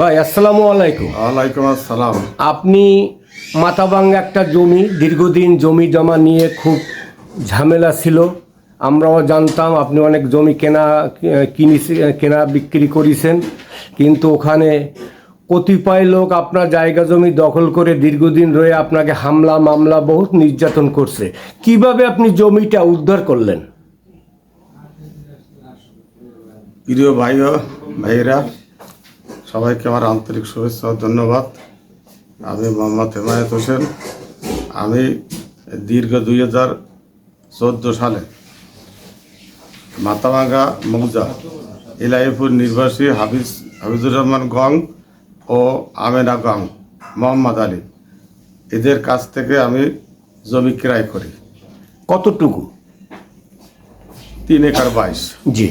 ভাই আসসালামু আলাইকুম। ওয়ালাইকুম আসসালাম। আপনি মাথাভাঙ্গা একটা জমি দীর্ঘদিন জমি জমা নিয়ে খুব ঝামেলা ছিল। আমরাও জানতাম আপনি অনেক জমি কেনা কিনি কেনা বিক্রি করেছেন। কিন্তু ওখানে কতিপয় লোক আপনার জায়গা জমি দখল করে দীর্ঘদিন রয়ে আপনাকে হামলা মামলা বহুত নির্যাতন করছে। কীভাবে আপনি জমিটা উদ্ধার করলেন? প্রিয় ভাই ও ভাইয়েরা সবাইকে আমার আন্তরিক শুভেচ্ছা ও ধন্যবাদ। আমি মোহাম্মদ হেমায়ত হোসেন। আমি দীর্ঘ দুই হাজার চোদ্দ সালে মাথাভাঙ্গা মৌজা ইলাইপুর নির্বাসী হাফিজ হাফিজুর রহমান গং ও আমেনা গং মোহাম্মদ আলী। এদের কাছ থেকে আমি জমি ক্রয় করি। কতটুকু? তিন একর বাইশ। জি।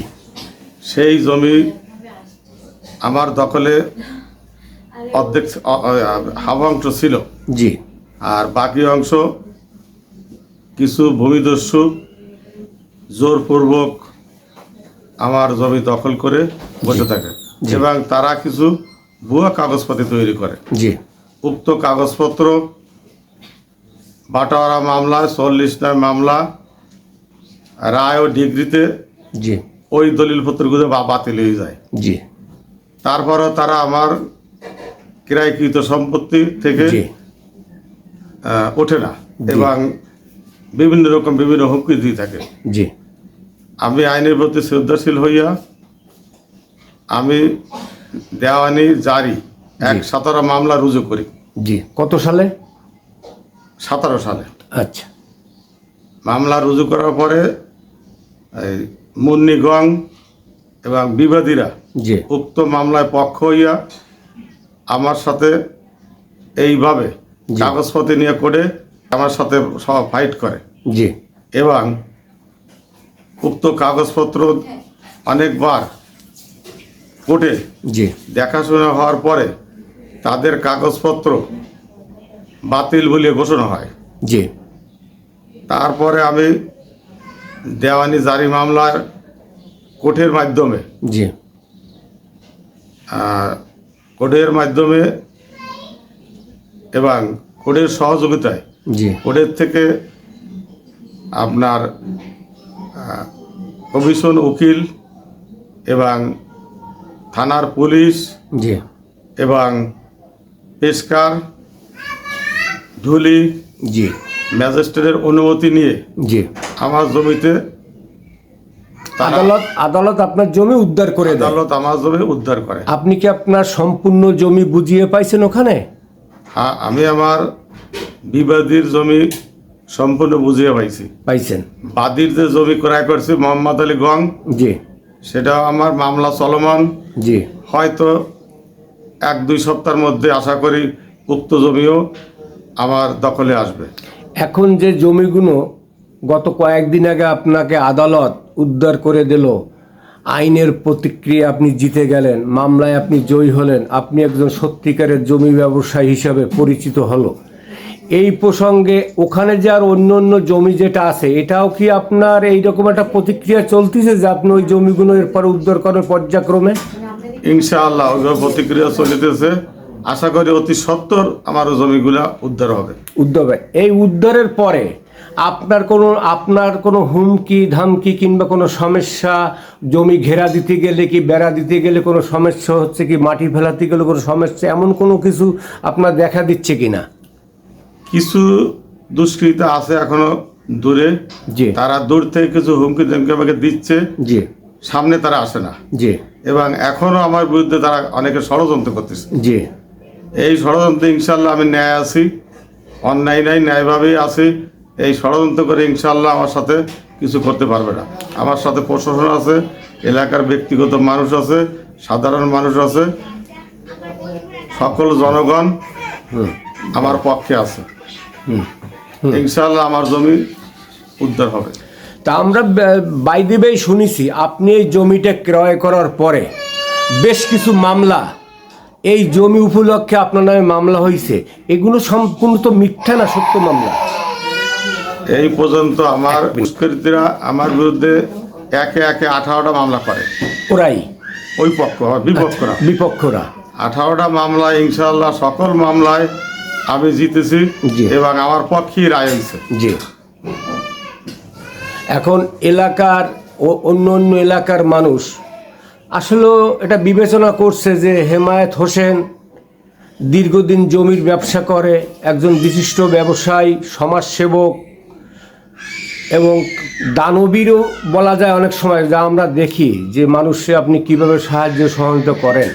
সেই জমি আমার দখলে অর্ধেক হাফ অংশ ছিল। জি। আর বাকি অংশ কিছু ভূমিদস্যু জোরপূর্বক আমার জমি দখল করে বসে থাকে। এবং তারা কিছু ভুয়া কাগজপত্র তৈরি করে। জি। উক্ত কাগজপত্র বাটোয়ারা মামলায় চল্লিশ নয় মামলা রায় ও ডিগ্রিতে জি। ওই দলিলপত্রগুলো বা বাতিল হয়ে যায়। জি। তারপরও তারা আমার ক্রয়কৃত সম্পত্তি থেকে জি। ওঠে না। এবং বিভিন্ন রকম বিভিন্ন হুমকি দিয়ে থাকে। জি। আমি আইনের প্রতি শ্রদ্ধাশীল হইয়া আমি দেওয়ানি জারি এক সতেরো মামলা রুজু করি। জি। কত সালে? সতেরো সালে। আচ্ছা। মামলা রুজু করার পরে এই মুন্নিগং এবং বিবাদীরা জি। উক্ত মামলায় পক্ষ হইয়া আমার সাথে এইভাবে কাগজপত্র নিয়ে করে আমার সাথে সব ফাইট করে। জি। এবং উক্ত কাগজপত্র অনেকবার কোর্টে জি। দেখাশোনা হওয়ার পরে তাদের কাগজপত্র বাতিল বলে ঘোষণা হয়। জি। তারপরে আমি দেওয়ানি জারি মামলার কোর্টের মাধ্যমে। জি। কোর্টের মাধ্যমে এবং কোর্টের সহযোগিতায় জি। কোর্টের থেকে আপনার কমিশন উকিল এবং থানার পুলিশ জি। এবং পেশকার ঢুলি জি। ম্যাজিস্ট্রেটের অনুমতি নিয়ে জি। আমার জমিতে আদালত আদালত আপনার জমি উদ্ধার করে দেয়। আদালত আমার জমি উদ্ধার করে। আপনি কি আপনার সম্পূর্ণ জমি বুঝিয়ে পাইছেন ওখানে? হ্যাঁ আমি আমার বিবাদীর জমি সম্পূর্ণ বুঝিয়ে পাইছি। পাইছেন। বাদীর যে জমি ক্রয় করছি মোহাম্মদ আলী গং জি। সেটা আমার মামলা চলমান। জি। হয়তো এক দুই সপ্তাহের মধ্যে আশা করি উক্ত জমিও আমার দখলে আসবে। এখন যে জমিগুলো গত কয়েকদিন আগে আপনাকে আদালত উদ্ধার করে দিল। আইনের প্রতিক্রিয়া আপনি জিতে গেলেন মামলায় আপনি জয়ী হলেন আপনি একজন সত্যিকারের জমি ব্যবসায়ী হিসাবে পরিচিত হলো। এই প্রসঙ্গে ওখানে যে আর অন্য অন্য জমি যেটা আছে এটাও কি আপনার এইরকম একটা প্রতিক্রিয়া চলতেছে যে আপনি ওই জমিগুলো এরপর উদ্ধার করেন পর্যায়ক্রমে? ইনশাআল্লাহ ওইভাবে প্রতিক্রিয়া চলিতেছে। আশা করি অতি সত্তর আমার জমিগুলা উদ্ধার হবে। উদ্যোগে এই উদ্ধারের পরে আপনার কোনো আপনার কোনো হুমকি ধামকি কিংবা কোনো সমস্যা জমি ঘেরা দিতে গেলে কি বেড়া দিতে গেলে কোনো সমস্যা হচ্ছে কি মাটি ফেলাতে গেলে কোনো সমস্যা এমন কোনো কিছু আপনার দেখা দিচ্ছে কি না কিছু দুষ্কৃতা আছে এখনও দূরে। জি। তারা দূর থেকে কিছু হুমকি ধমকি আমাকে দিচ্ছে। জি। সামনে তারা আসে না। জি। এবং এখনও আমার বিরুদ্ধে তারা অনেকে ষড়যন্ত্র করতেছে। জি। এই ষড়যন্ত্রে ইনশাল্লাহ আমি ন্যায় আছি অন্যায় নাই ন্যায়ভাবেই আছি। এই ষড়যন্ত্র করে ইনশাল্লাহ আমার সাথে কিছু করতে পারবে না। আমার সাথে প্রশাসন আছে এলাকার ব্যক্তিগত মানুষ আছে সাধারণ মানুষ আছে সকল জনগণ হুম আমার পক্ষে আছে। হুম ইনশাল্লাহ আমার জমি উদ্ধার হবে। তা আমরা বাইদিবেই শুনেছি আপনি এই জমিটা ক্রয় করার পরে বেশ কিছু মামলা এই জমি উপলক্ষে আপনার নামে মামলা হয়েছে এগুলো সম্পূর্ণ তো মিথ্যা না সত্য মামলা? এই পর্যন্ত আমার দুষ্কৃতীরা আমার বিরুদ্ধে একে একে আঠারোটা মামলা করে। ওরাই? ওই পক্ষ বিপক্ষরা। বিপক্ষরা। আঠারোটা মামলায় ইনশাল্লাহ সকল মামলায় আমি জিতেছি। এবং আমার পক্ষেই রায় হয়েছে জি। এখন এলাকার ও অন্য অন্য এলাকার মানুষ আসলে এটা বিবেচনা করছে যে হেমায়েত হোসেন দীর্ঘদিন জমির ব্যবসা করে একজন বিশিষ্ট ব্যবসায়ী সমাজসেবক এবং দানবীরও বলা যায় অনেক সময় যা আমরা দেখি যে মানুষে আপনি কীভাবে সাহায্য সহযোগিতা করেন।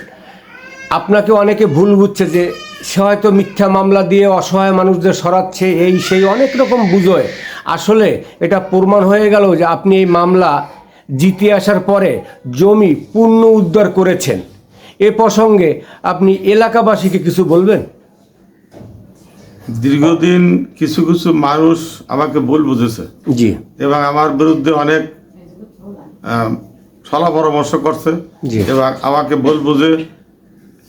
আপনাকে অনেকে ভুল বুঝছে যে সে হয়তো মিথ্যা মামলা দিয়ে অসহায় মানুষদের সরাচ্ছে, এই সেই অনেক রকম বুঝোয়। আসলে এটা প্রমাণ হয়ে গেল যে আপনি এই মামলা জিতে আসার পরে জমি পূর্ণ উদ্ধার করেছেন। এ প্রসঙ্গে আপনি এলাকাবাসীকে কিছু বলবেন? দীর্ঘদিন কিছু কিছু মানুষ আমাকে ভুল বুঝেছে। জি। এবং আমার বিরুদ্ধে অনেক সলা পরামর্শ করছে। জি। এবং আমাকে ভুল বুঝে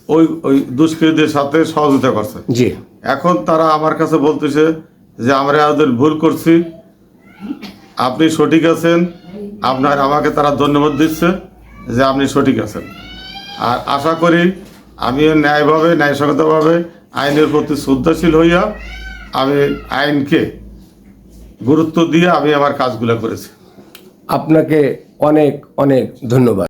ওই ওই দুষ্কৃতীদের সাথে সহযোগিতা করছে। জি। এখন তারা আমার কাছে বলতেছে যে আমরা ওদের ভুল করছি আপনি সঠিক আছেন আপনার আমাকে তারা ধন্যবাদ দিচ্ছে যে আপনি সঠিক আছেন। আর আশা করি আমিও ন্যায়ভাবে ন্যায়সঙ্গতভাবে আইনের প্রতি শ্রদ্ধাশীল হইয়া আমি আইনকে গুরুত্ব দিয়ে আমি আমার কাজগুলো করেছি। আপনাকে অনেক অনেক ধন্যবাদ।